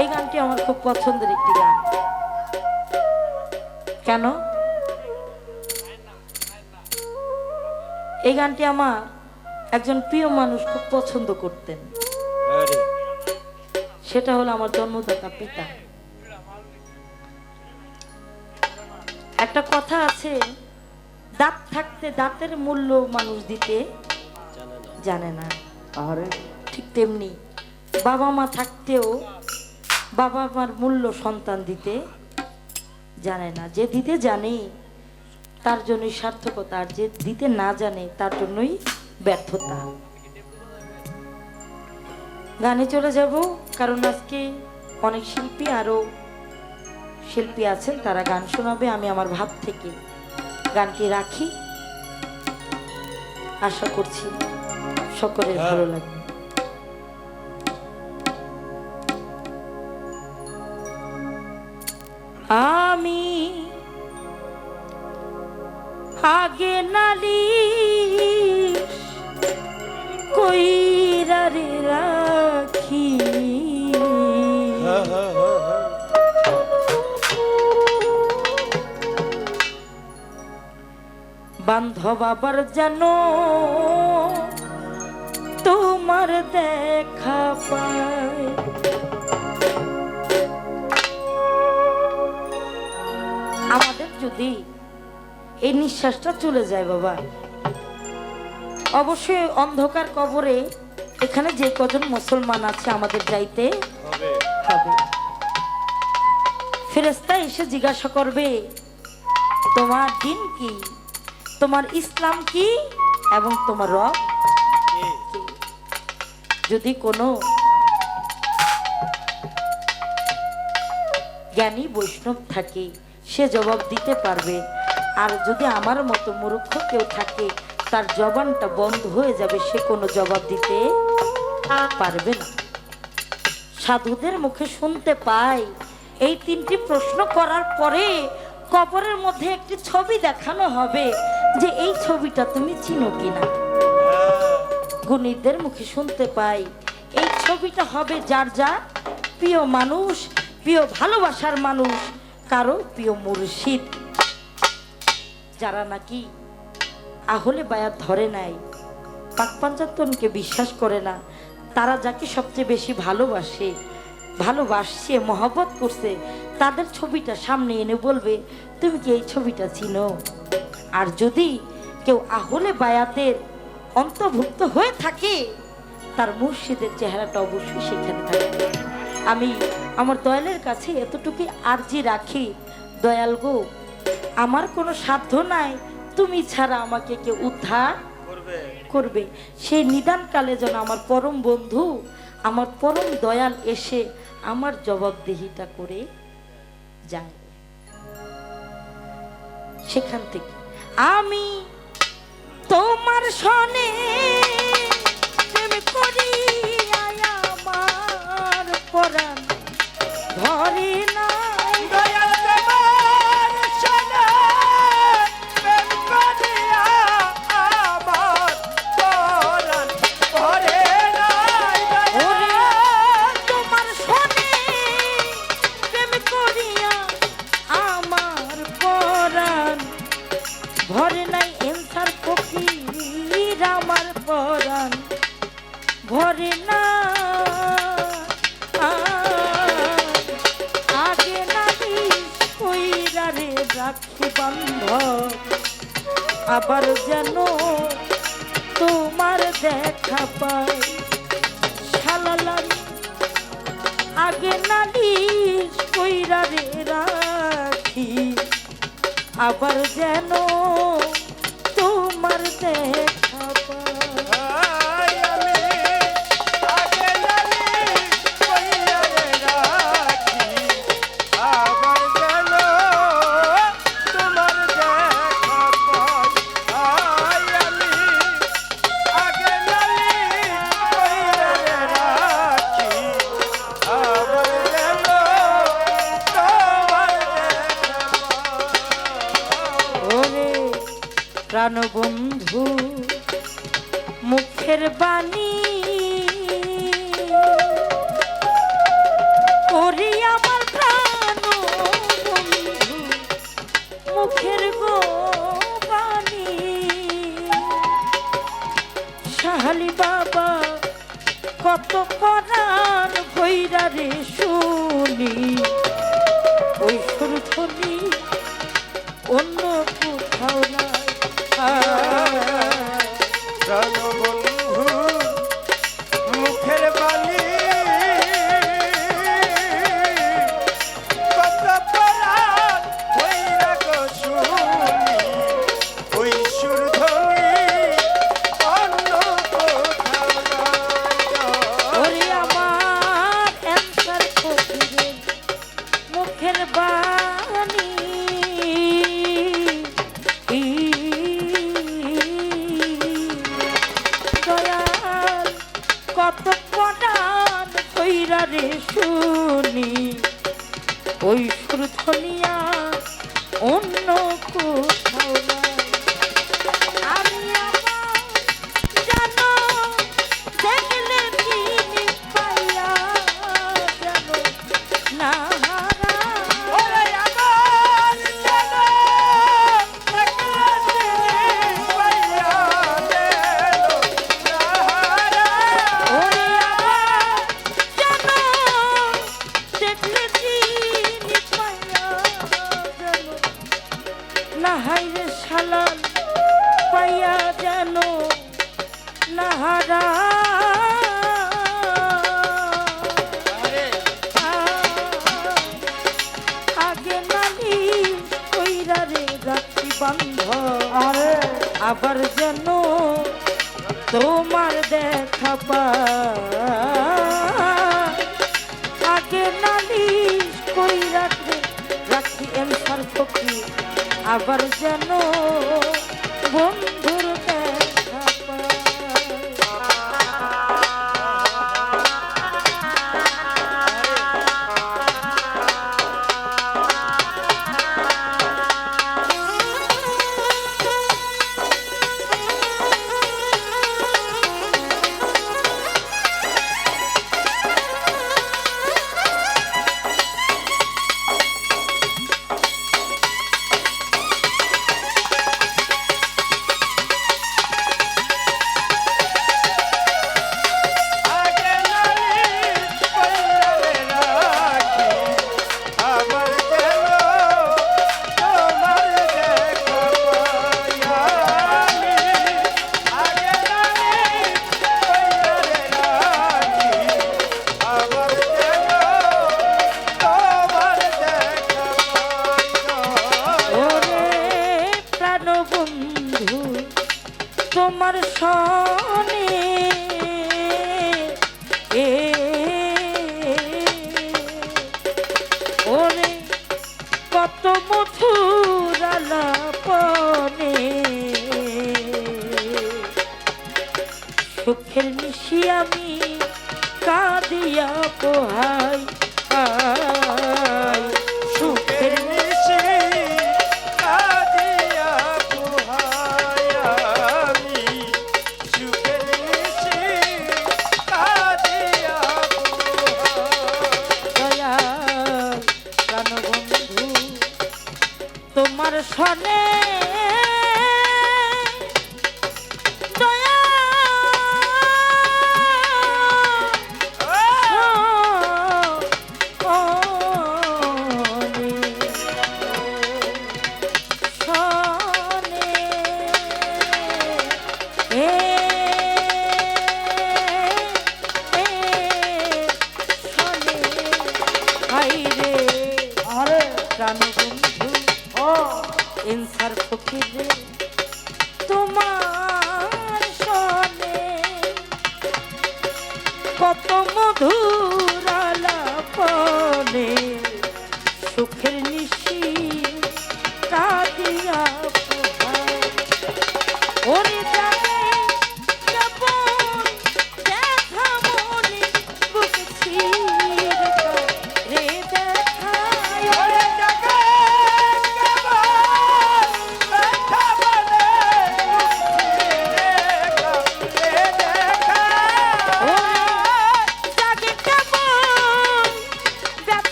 এই গানটি আমার খুব পছন্দের একটি গান। কেন? এই গানটি আমার একজন প্রিয় মানুষ খুব পছন্দ করতেন। সেটা হলো আমার জন্মদাতা পিতা। একটা কথা আছে দাঁত থাকতে দাঁতের মূল্য মানুষ দিতে জানে না। জানে না। আরে ঠিক তেমনি। বাবা মা থাকতেও বাবা মার মূল্য সন্তান দিতে জানে না। যে দিতে জানে তার জন্যই সার্থকতা আর যে দিতে না জানে তার জন্যই ব্যর্থতা। গানে চলে যাব কারণ আজকে অনেক শিল্পী আরও শিল্পী আছেন তারা গান শোনাবে আমি আমার ভাব থেকে গানটি রাখি। আশা করছি সকলের ভালো লাগবে। আমি আগে নালি কইরা রে রাখি। বান্ধব যেন তোমার দেখা পায়। যদি এই নিঃশ্বাসটা চলে যায় বাবা। অবশ্যই অন্ধকার কবরে এখানে যে কজন মুসলমান আছে আমাদের যাইতে হবে। ফেরেস্তা এসে জিজ্ঞাসা করবে তোমার দিন কি? তোমার ইসলাম কি? এবং তোমার রব যদি কোনো জ্ঞানী বৈষ্ণব থাকে সে জবাব দিতে পারবে। আর যদি আমার মতো মূর্খ কেউ থাকে, তার জবানটা বন্ধ হয়ে যাবে, সে কোনো জবাব দিতে পারবে না। সাধুদের মুখে শুনতে পাই, এই তিনটি প্রশ্ন করার পরে কবরের মধ্যে একটি ছবি দেখানো হবে যে এই ছবিটা তুমি চিনো কিনা। গুণীদের মুখে শুনতে পাই, এই ছবিটা হবে যার যা প্রিয় মানুষ, প্রিয় ভালোবাসার মানুষ কারও প্রিয় মুর্শিদ, যারা নাকি আহলে বায়াত ধরে নাই পাক পাঞ্চাত্তনকে বিশ্বাস করে না, তারা যাকে সবচেয়ে বেশি ভালোবাসে, ভালোবাসছে, মহব্বত করছে, তাদের ছবিটা সামনে এনে বলবে, তুমি কি এই ছবিটা চিনো? আর যদি কেউ আহলে বায়াতের অন্তর্ভুক্ত হয়ে থাকে, তার মুর্শিদের চেহারাটা অবশ্যই সেখানে থাকবে। আমি আমার দয়ালের কাছে এতটুকু আর্জি রাখি। দয়াল গো আমার কোনো সাধ্য নাই। তুমি ছাড়া আমাকে কেউ উদ্ধার করবে। করবে। সেই নিদানকালে যেন আমার পরম বন্ধু আমার পরম দয়াল এসে আমার জবাবদিহিটা করে যায়। সেখান থেকে আমি তোমার সনে পরাণ ভরে না। আগে নাকি কইরা রে রাখি বান্ধ। আবার যেন তোমার দেখা পাই। শালালাম আগে নালিশ কইরা রে রাখি। আবার যেন তোমার দেখা বাণী 얼굴을 털이야 যেন তোমার দেখা পা। আগে নালিশ করি রাখে রাখি এম সার আবার যেন বন্ধু দুঃখের মিশি আমি কাঁদিয়া পোহাই।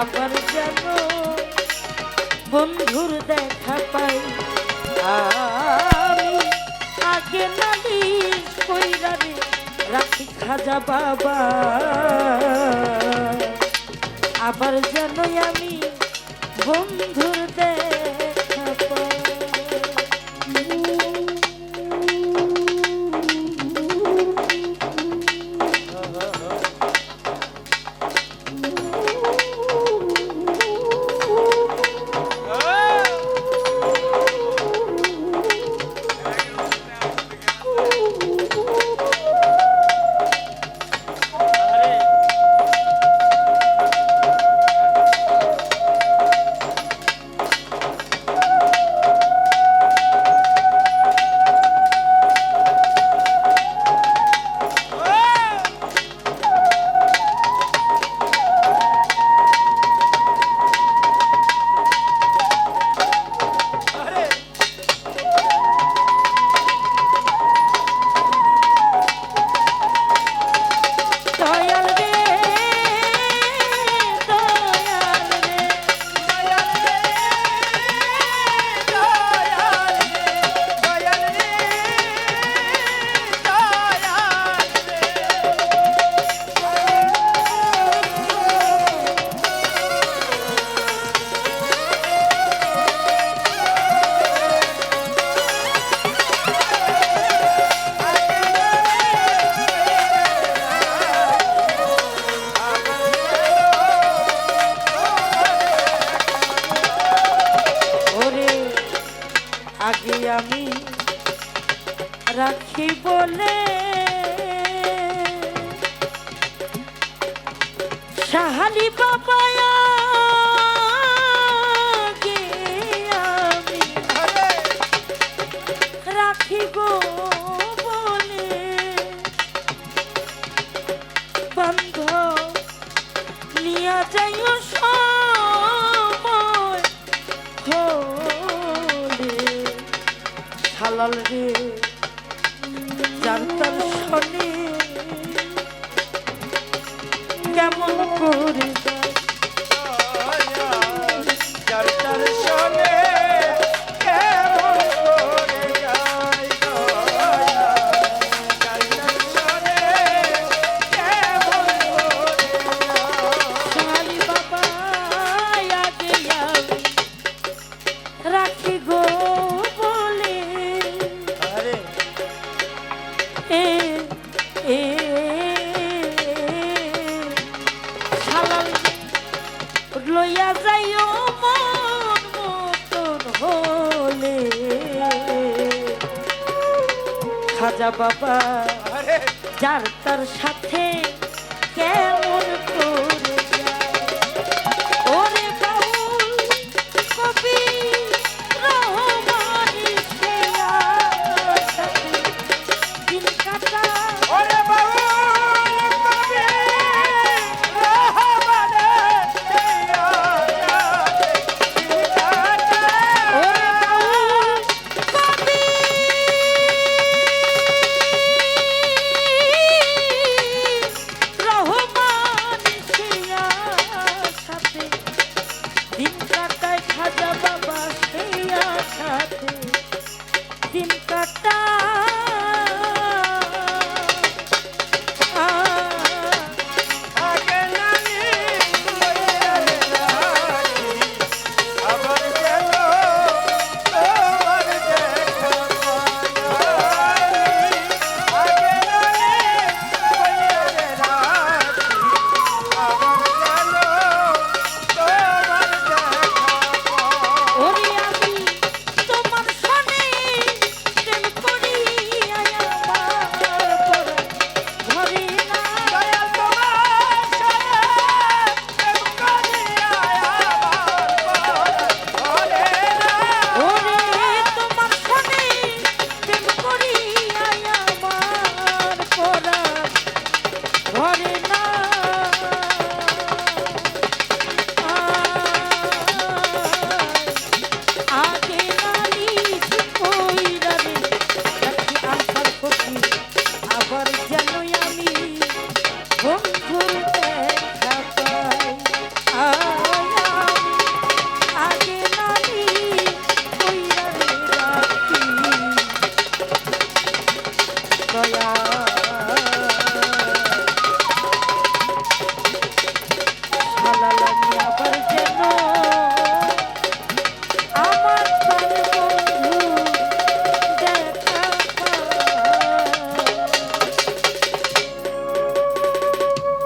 আবার যেন বন্ধুর দেখা পাই। আমি আগে নালিশ কইরারে রাখি খাজা বাবা। আবার যেন আমি বন্ধুর দেখ টিকা লইয়া যাইও মতন হলে। খাজা বাবা যার তার সাথে কেমন তো